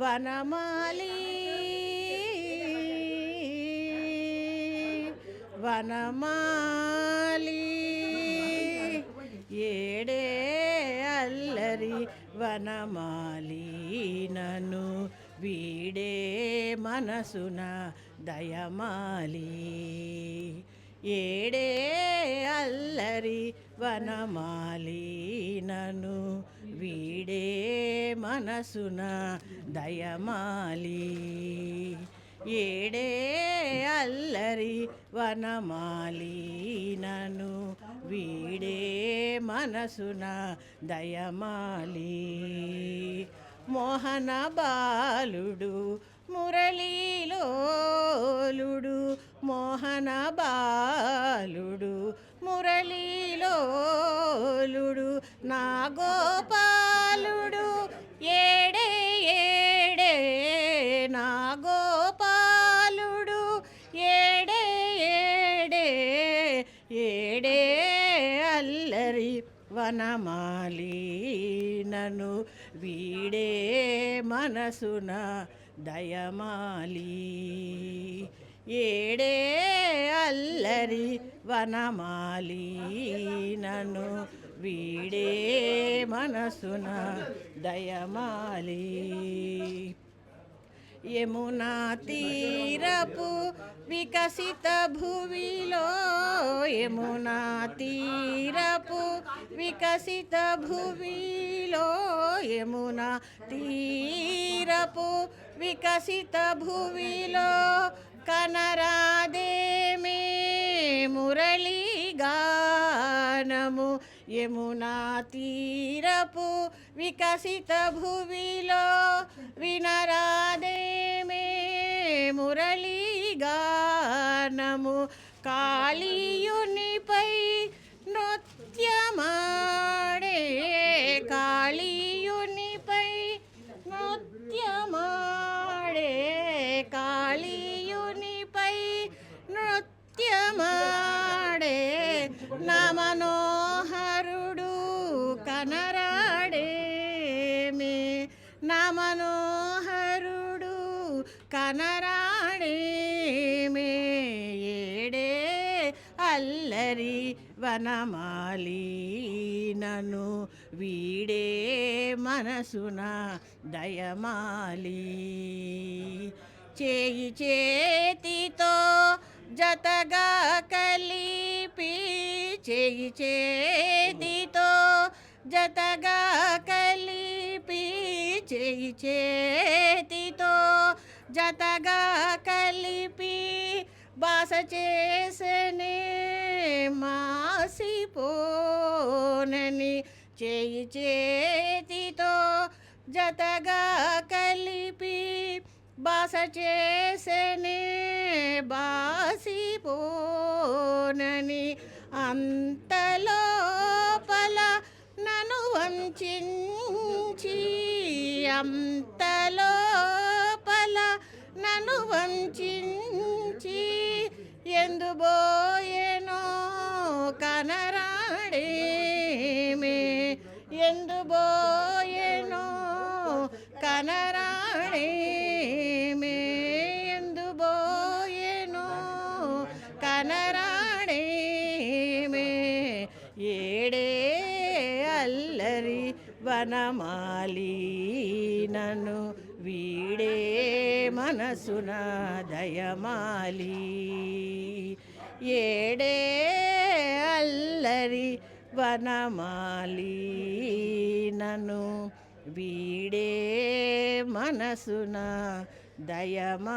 వనమాలి. వనమాలి. ఏడే అల్లరి వనమాలి నను వీడే మనసున దయమాలి. ఏడే అల్లరి వనమాలి వీడే మనసున దయమాలి. ఏడే అల్లరి వనమాలి వీడే మనసున దయమాలి. మోహన బాలుడు మురళీలోలుడు మోహన గోపాలుడు మురళీలోలుడు నా గోపాలుడు ఏడే ఏడే నా గోపాలుడు ఏడే ఏడే ఏడే అల్లరి వనమాలి. నను వీడే మనసున దయమాలి. ఏడే అల్లరి వనమాలి నన్ను వీడే మనసున దయమాలి. యమునా తీరపు వికసిత భువిలో యమునా తీరపు వికసిత భువిలో యమునా తీరపు వికసిత భువిలో కనరాదేమే మురళీ గానము. యమునా తీరపు వికసిత భువిలో వినరాదేమే మురళీ గానము. కాళీయునిపై నృత్యమాడే కాళీ నృత్యమాడే నా మనోహరుడు కనరాడేమే. నా మనోహరుడు కనరాడేమే. ఏడే అల్లరి వనమాలి నను వీడే మనసున దయమాలి. చేయి చేతితో జతగా కలిపి చేయి చేతితో జతగా కలిపి చేయి చేతితో జతగా కలిపి బాస చేసనే మాసిపోనని చేయి చేతితో జతగా కలిపి బాస చేసనే అంతలోపల నను వంచించి అంతలోపల నను వంచించి ఎందుబోయేనో కనరాడేమే? ఎందుబోయేనో కనరాడే వనమాలి నన్ను వీడే మనసున దయమాలి. ఏడే అల్లరి వనమాలి నన్ను వీడే మనసున దయమాలి.